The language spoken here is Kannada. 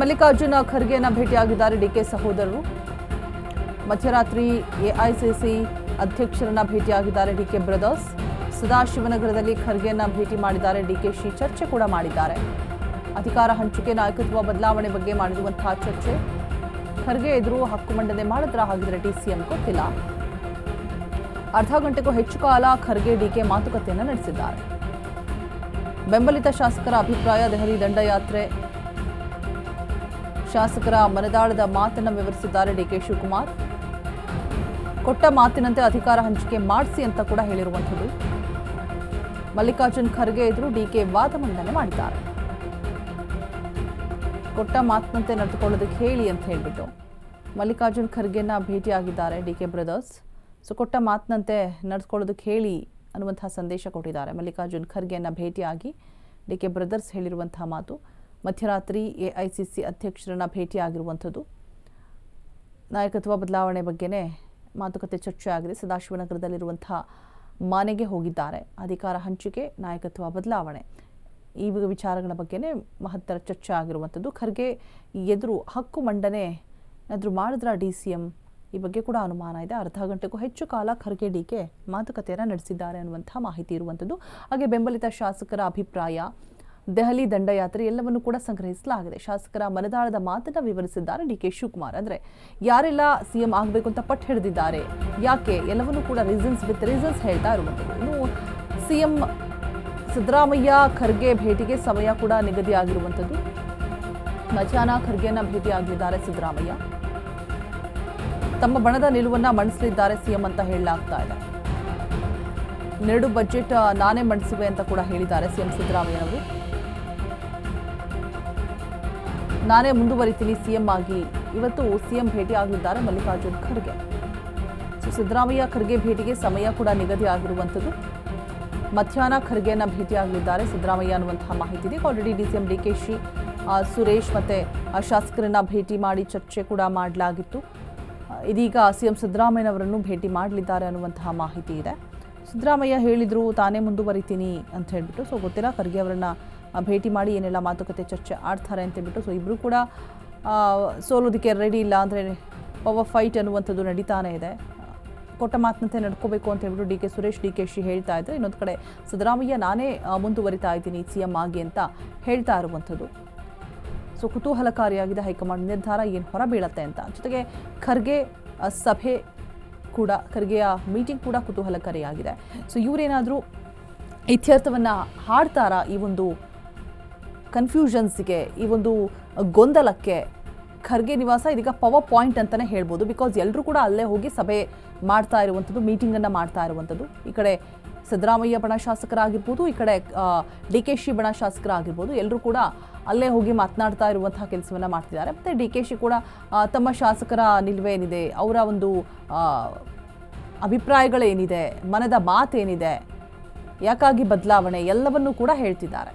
ಮಲ್ಲಿಕಾರ್ಜುನ ಖರ್ಗೆಯನ್ನು ಭೇಟಿಯಾಗಿದ್ದಾರೆ ಡಿಕೆ ಸಹೋದರರು. ಮಧ್ಯರಾತ್ರಿ ಎಐಸಿಸಿ ಅಧ್ಯಕ್ಷರನ್ನ ಭೇಟಿಯಾಗಿದ್ದಾರೆ ಡಿಕೆ ಬ್ರದರ್ಸ್. ಸದಾಶಿವನಗರದಲ್ಲಿ ಖರ್ಗೆಯನ್ನ ಭೇಟಿ ಮಾಡಿದ್ದಾರೆ ಡಿಕೆಶಿ ಚರ್ಚೆ ಕೂಡ ಮಾಡಿದ್ದಾರೆ. ಅಧಿಕಾರ ಹಂಚಿಕೆ, ನಾಯಕತ್ವ ಬದಲಾವಣೆ ಬಗ್ಗೆ ಮಾಡಿರುವಂತಹ ಚರ್ಚೆ. ಖರ್ಗೆ ಎದುರು ಹಕ್ಕು ಮಂಡನೆ ಮಾಡಿದ್ರ ಹಾಗಿದ್ರೆ ಡಿಸಿಎಂ ಗೊತ್ತಿಲ್ಲ. ಅರ್ಧ ಗಂಟೆಗೂ ಹೆಚ್ಚು ಕಾಲ ಖರ್ಗೆ ಡಿಕೆ ಮಾತುಕತೆಯನ್ನು ನಡೆಸಿದ್ದಾರೆ. ಬೆಂಬಲಿತ ಶಾಸಕರ ಅಭಿಪ್ರಾಯ, ದೆಹಲಿ ದಂಡಯಾತ್ರೆ ಶಾಸಕರ ಮನದಾಳದ ಮಾತನ್ನು ವಿವರಿಸಿದ್ದಾರೆ ಡಿಕೆ ಶಿವಕುಮಾರ್. ಕೊಟ್ಟ ಮಾತಿನಂತೆ ಅಧಿಕಾರ ಹಂಚಿಕೆ ಮಾಡಿಸಿ ಅಂತ ಕೂಡ ಹೇಳಿರುವಂಥದ್ದು. ಮಲ್ಲಿಕಾರ್ಜುನ್ ಖರ್ಗೆ ಎದುರು ಡಿಕೆ ವಾದ ಮಂಡನೆ ಮಾಡಿದ್ದಾರೆ. ಕೊಟ್ಟ ಮಾತಿನಂತೆ ನಡೆದುಕೊಳ್ಳೋದಕ್ಕೆ ಹೇಳಿ ಅಂತ ಹೇಳಿಬಿಟ್ಟು ಮಲ್ಲಿಕಾರ್ಜುನ್ ಖರ್ಗೆನ ಭೇಟಿಯಾಗಿದ್ದಾರೆ ಡಿ ಕೆ ಬ್ರದರ್ಸ್. ಸೊ ಕೊಟ್ಟ ಮಾತಿನಂತೆ ನಡೆದುಕೊಳ್ಳೋದಕ್ಕೆ ಹೇಳಿ ಅನ್ನುವಂತಹ ಸಂದೇಶ ಕೊಟ್ಟಿದ್ದಾರೆ ಮಲ್ಲಿಕಾರ್ಜುನ್ ಖರ್ಗೆಯನ್ನು ಭೇಟಿಯಾಗಿ ಡಿ ಕೆ ಬ್ರದರ್ಸ್ ಹೇಳಿರುವಂತಹ ಮಾತು. ಮಧ್ಯರಾತ್ರಿ ಎಐಸಿಸಿ ಅಧ್ಯಕ್ಷರನ್ನ ಭೇಟಿಯಾಗಿರುವಂಥದ್ದು. ನಾಯಕತ್ವ ಬದಲಾವಣೆ ಬಗ್ಗೆನೇ ಮಾತುಕತೆ ಚರ್ಚೆ ಆಗಿದೆ ಸದಾಶಿವನಗರದಲ್ಲಿರುವಂತಹ ಮನೆಗೆ ಹೋಗಿದ್ದಾರೆ. ಅಧಿಕಾರ ಹಂಚಿಕೆ, ನಾಯಕತ್ವ ಬದಲಾವಣೆ. ಈ ವಿಚಾರಗಳ ಬಗ್ಗೆನೇ ಮಹತ್ತರ ಚರ್ಚೆ ಆಗಿರುವಂಥದ್ದು ಖರ್ಗೆ ಎದುರು ಹಕ್ಕು ಮಂಡನೆ ಏನಾದರೂ ಮಾಡಿದ್ರ ಡಿ ಸಿ ಎಂ ಈ ಬಗ್ಗೆ ಕೂಡ ಅನುಮಾನ ಇದೆ. ಅರ್ಧ ಗಂಟೆಗೂ ಹೆಚ್ಚು ಕಾಲ ಖರ್ಗೆ ಡಿಕೆ ಮಾತುಕತೆಯನ್ನು ನಡೆಸಿದ್ದಾರೆ ಅನ್ನುವಂಥ ಮಾಹಿತಿ ಇರುವಂಥದ್ದು. ಹಾಗೆ ಬೆಂಬಲಿತ ಶಾಸಕರ ಅಭಿಪ್ರಾಯ ದೆಹಲಿ ದಂಡಯಾತ್ರೆ ಎಲ್ಲವನ್ನು ಕೂಡ ಸಂಗ್ರಹಿಸಲಾಗಿದೆ. ಶಾಸಕರ ಮನದಾಳದ ಮಾತನ್ನ ವಿವರಿಸಿದ್ದಾರೆ ಡಿ ಕೆ ಶಿವಕುಮಾರ್. ಅಂದ್ರೆ ಯಾರೆಲ್ಲ ಸಿಎಂ ಆಗಬೇಕು ಅಂತ ಪಟ್ಟು ಹಿಡಿದಿದ್ದಾರೆ, ಯಾಕೆ ಎಲ್ಲವನ್ನು ಕೂಡ ರೀಸನ್ಸ್ ವಿತ್ ರೀಸನ್ಸ್ ಹೇಳ್ತಾ ಇರುವಂಥದ್ದು. ಇನ್ನು ಸಿಎಂ ಸಿದ್ದರಾಮಯ್ಯ ಖರ್ಗೆ ಭೇಟಿಗೆ ಸಮಯ ಕೂಡ ನಿಗದಿಯಾಗಿರುವಂಥದ್ದು. ಮಧ್ಯಾಹ್ನ ಖರ್ಗೆಯನ್ನ ಭೇಟಿಯಾಗಿದ್ದಾರೆ ಸಿದ್ದರಾಮಯ್ಯ. ತಮ್ಮ ಬಣದ ನಿಲುವನ್ನ ಮಂಡಿಸಲಿದ್ದಾರೆ ಸಿಎಂ ಅಂತ ಹೇಳಲಾಗ್ತಾ ಇದೆ. ನೆರಡು ಬಜೆಟ್ ನಾನೇ ಮಂಡಿಸುವೆ ಅಂತ ಕೂಡ ಹೇಳಿದ್ದಾರೆ ಸಿಎಂ ಸಿದ್ದರಾಮಯ್ಯನವರು. ನಾನೇ ಮುಂದುವರಿತೀನಿ ಸಿಎಂ ಆಗಿ. ಇವತ್ತು ಸಿಎಂ ಭೇಟಿ ಆಗಲಿದ್ದಾರೆ ಮಲ್ಲಿಕಾರ್ಜುನ್ ಖರ್ಗೆ. ಸೊ ಸಿದ್ದರಾಮಯ್ಯ ಖರ್ಗೆ ಭೇಟಿಗೆ ಸಮಯ ಕೂಡ ನಿಗದಿ ಆಗಿರುವಂಥದ್ದು. ಮಧ್ಯಾಹ್ನ ಭೇಟಿ ಭೇಟಿಯಾಗಲಿದ್ದಾರೆ ಸಿದ್ದರಾಮಯ್ಯ ಅನ್ನುವಂತಹ ಮಾಹಿತಿ ಇದೆ already D C M D K Shi Suresh ಮತ್ತು ಶಾಸಕರನ್ನ ಭೇಟಿ ಮಾಡಿ ಚರ್ಚೆ ಕೂಡ ಮಾಡಲಾಗಿತ್ತು. ಇದೀಗ ಸಿ ಎಂ ಸಿದ್ದರಾಮಯ್ಯನವರನ್ನು ಭೇಟಿ ಮಾಡಲಿದ್ದಾರೆ ಅನ್ನುವಂತಹ ಮಾಹಿತಿ ಇದೆ. ಸಿದ್ದರಾಮಯ್ಯ ಹೇಳಿದರು, ತಾನೇ ಮುಂದುವರಿತೀನಿ ಅಂತ ಹೇಳಿಬಿಟ್ಟು. ಸೊ ಗೊತ್ತಿಲ್ಲ, ಖರ್ಗೆ ಅವರನ್ನ ಭೇಟಿ ಮಾಡಿ ಏನೆಲ್ಲ ಮಾತುಕತೆ ಚರ್ಚೆ ಆಡ್ತಾರೆ ಅಂತ ಹೇಳ್ಬಿಟ್ಟು ಸೊ ಇಬ್ಬರು ಕೂಡ ಸೋಲೋದಕ್ಕೆ ರೆಡಿ ಇಲ್ಲ ಅಂದರೆ ಪವರ್ ಫೈಟ್ ಅನ್ನುವಂಥದ್ದು ನಡೀತಾನೆ ಇದೆ. ಕೊಟ್ಟ ಮಾತಿನಂತೆ ನಡ್ಕೋಬೇಕು ಅಂತ ಹೇಳ್ಬಿಟ್ಟು D K Suresh, D K Shi ಹೇಳ್ತಾ ಇದ್ದಾರೆ ಇನ್ನೊಂದು ಕಡೆ ಸಿದ್ದರಾಮಯ್ಯ, ನಾನೇ ಮುಂದುವರಿತಾ ಇದ್ದೀನಿ ಸಿ ಎಂ ಆಗಿ ಅಂತ ಹೇಳ್ತಾ ಇರುವಂಥದ್ದು. ಸೊ ಕುತೂಹಲಕಾರಿಯಾಗಿದೆ ಹೈಕಮಾಂಡ್, ನಿರ್ಧಾರ ಏನು ಹೊರಬೀಳತ್ತೆ ಅಂತ. ಜೊತೆಗೆ ಖರ್ಗೆ ಸಭೆ ಕೂಡ ಖರ್ಗೆಯ ಮೀಟಿಂಗ್ ಕೂಡ ಕುತೂಹಲಕಾರಿಯಾಗಿದೆ. ಸೊ ಇವರೇನಾದರೂ ಇತ್ಯರ್ಥವನ್ನು ಹಾಡ್ತಾರಾ ಈ ಒಂದು ಕನ್ಫ್ಯೂಷನ್ಸ್ಗೆ ಈ ಒಂದು ಗೊಂದಲಕ್ಕೆ ಖರ್ಗೆ ನಿವಾಸ ಇದೀಗ ಪವರ್ ಪಾಯಿಂಟ್ ಅಂತಲೇ ಹೇಳ್ಬೋದು. ಬಿಕಾಸ್ ಎಲ್ಲರೂ ಕೂಡ ಅಲ್ಲೇ ಹೋಗಿ ಸಭೆ ಮಾಡ್ತಾ ಇರುವಂಥದ್ದು ಮೀಟಿಂಗನ್ನು ಮಾಡ್ತಾ ಇರುವಂಥದ್ದು. ಈ ಕಡೆ ಸಿದ್ದರಾಮಯ್ಯ ಬಣ ಶಾಸಕರಾಗಿರ್ಬೋದು, ಈ ಕಡೆ ಡಿ ಕೆ ಶಿ ಬಣ ಶಾಸಕರಾಗಿರ್ಬೋದು. ಎಲ್ಲರೂ ಕೂಡ ಅಲ್ಲೇ ಹೋಗಿ ಮಾತನಾಡ್ತಾ ಇರುವಂತಹ ಕೆಲಸವನ್ನು ಮಾಡ್ತಿದ್ದಾರೆ. ಮತ್ತು ಡಿ ಕೆ ಶಿ ಕೂಡ ತಮ್ಮ ಶಾಸಕರ ನಿಲುವೇನಿದೆ ಅವರ ಒಂದು ಅಭಿಪ್ರಾಯಗಳೇನಿದೆ, ಮನದ ಮಾತೇನಿದೆ, ಯಾಕಾಗಿ ಬದಲಾವಣೆ ಎಲ್ಲವನ್ನೂ ಕೂಡ ಹೇಳ್ತಿದ್ದಾರೆ.